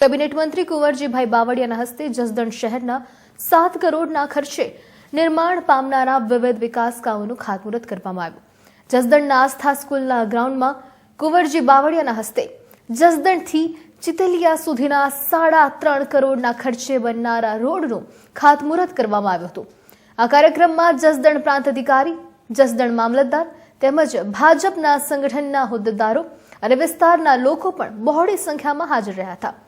Cabinet મંત્રી કુંવરજીભાઈ બાવળિયાના હસ્તે જસદણ શહેરના સાત કરોડના ખર્ચે નિર્માણ પામનારા વિવિધ વિકાસ કામોનું ખાતમુહૂર્ત કરવામાં આવ્યું. જસદણના આસ્થા સ્કૂલના ગ્રાઉન્ડમાં કુંવરજી બાવળિયાના હસ્તે જસદણથી ચિતલિયા સુધીના સાડા ત્રણ કરોડના ખર્ચે બનનારા રોડનું ખાતમુહૂર્ત કરવામાં આવ્યું હતું. આ કાર્યક્રમમાં જસદણ પ્રાંત અધિકારી, જસદણ મામલતદાર તેમજ ભાજપના સંગઠનના હોદ્દેદારો અને વિસ્તારના લોકો પણ બહોળી સંખ્યામાં હાજર રહ્યા હતા.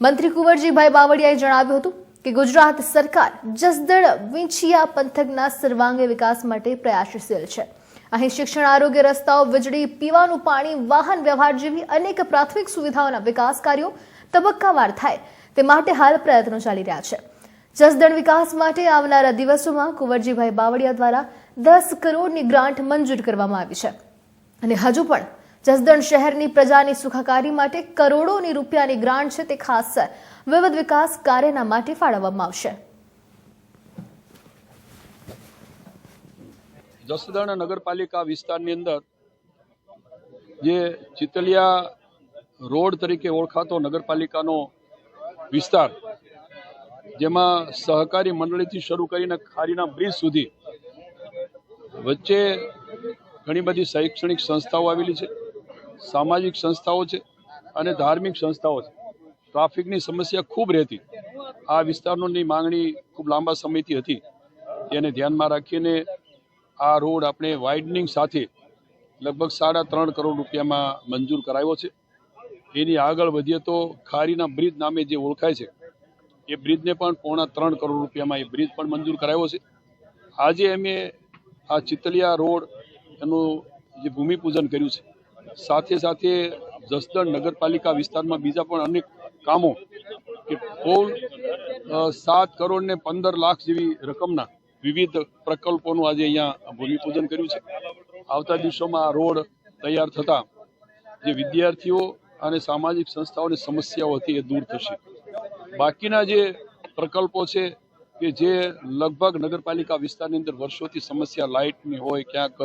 મંત્રી કુંવરજીભાઈ બાવળિયાએ જણાવ્યું હતું કે ગુજરાત સરકાર જસદણ, વિંછિયા પંથકના સર્વાંગી વિકાસ માટે પ્રયાસશીલ છે. અહીં શિક્ષણ, આરોગ્ય રસ્તાઓ, વીજળી, પીવાનું પાણી, વાહન વ્યવહાર જેવી અનેક પ્રાથમિક સુવિધાઓના વિકાસ કાર્યો તબક્કાવાર થાય તે માટે હાલ પ્રયત્નો ચાલી રહ્યા છે. જસદણ વિકાસ માટે આવનારા દિવસોમાં કુંવરજીભાઈ બાવળિયા દ્વારા દસ કરોડની ગ્રાન્ટ મંજૂર કરવામાં આવી છે. અને હજુ પણ જસદણ શહેરની પ્રજાની સુખાકારી માટે કરોડોની રૂપિયાની ગ્રાન્ટ છે તે ખાસ વિવિધ વિકાસ કાર્યના માટે ફાળવવામાં આવશે. જસદણ નગરપાલિકા વિસ્તારની અંદર જે ચિતલિયા રોડ તરીકે ઓળખાતો નગરપાલિકાનો વિસ્તાર, જેમાં સહકારી મંડળીથી શરૂ કરીને ખારીના બ્રિજ સુધી વચ્ચે ઘણી બધી શૈક્ષણિક સંસ્થાઓ આવેલી છે. સામાજિક સંસ્થાઓ છે અને ધાર્મિક સંસ્થાઓ છે. ટ્રાફિકની સમસ્યા ખૂબ રહેતી. આ વિસ્તારોની માંગણી ખૂબ લાંબા સમયથી હતી. તેને ધ્યાનમાં રાખીને આ રોડ આપણે વાઇડનિંગ સાથે લગભગ સાડા ત્રણ કરોડ રૂપિયામાં મંજૂર કરાયો છે. એની આગળ વધીએ તો ખારીના બ્રિજ નામે જે ઓળખાય છે, એ બ્રિજને પણ પોણા ત્રણ કરોડ રૂપિયામાં એ બ્રિજ પણ મંજૂર કરાયો છે. આજે અમે આ ચિતલિયા રોડ એનું જે ભૂમિપૂજન કર્યું છે સાથે સાથે જસદણ નગરપાલિકા વિસ્તારમાં બીજા પણ અનેક કામો કે કુલ સાત કરોડ ને પંદર લાખ જેવી રકમના વિવિધ પ્રકલ્પોનું આજે અહીંયા ભૂમિપૂજન કર્યું છે. આવતા દિવસોમાં આ રોડ તૈયાર થતાં જે વિદ્યાર્થીઓ અને સામાજિક સંસ્થાઓની સમસ્યાઓ હતી એ દૂર થશે. બાકીના જે પ્રકલ્પો છે કે જે લગભગ નગરપાલિકા વિસ્તારની અંદર વર્ષોથી સમસ્યા લાઇટની હોય, ક્યાંક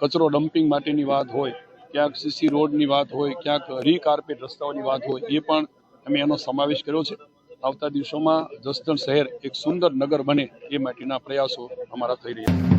કચરો ડમ્પિંગ માટેની વાત હોય ક્યાંક સીસી રોડની વાત હોય, ક્યાંક રીકાર્પેટ રસ્તાઓની વાત હોય, એ પણ અમે એનો સમાવેશ કર્યો છે. આવતા દિવસોમાં જસદણ શહેર એક સુંદર નગર બને એ માટેના પ્રયાસો અમારા થઈ રહ્યા છે.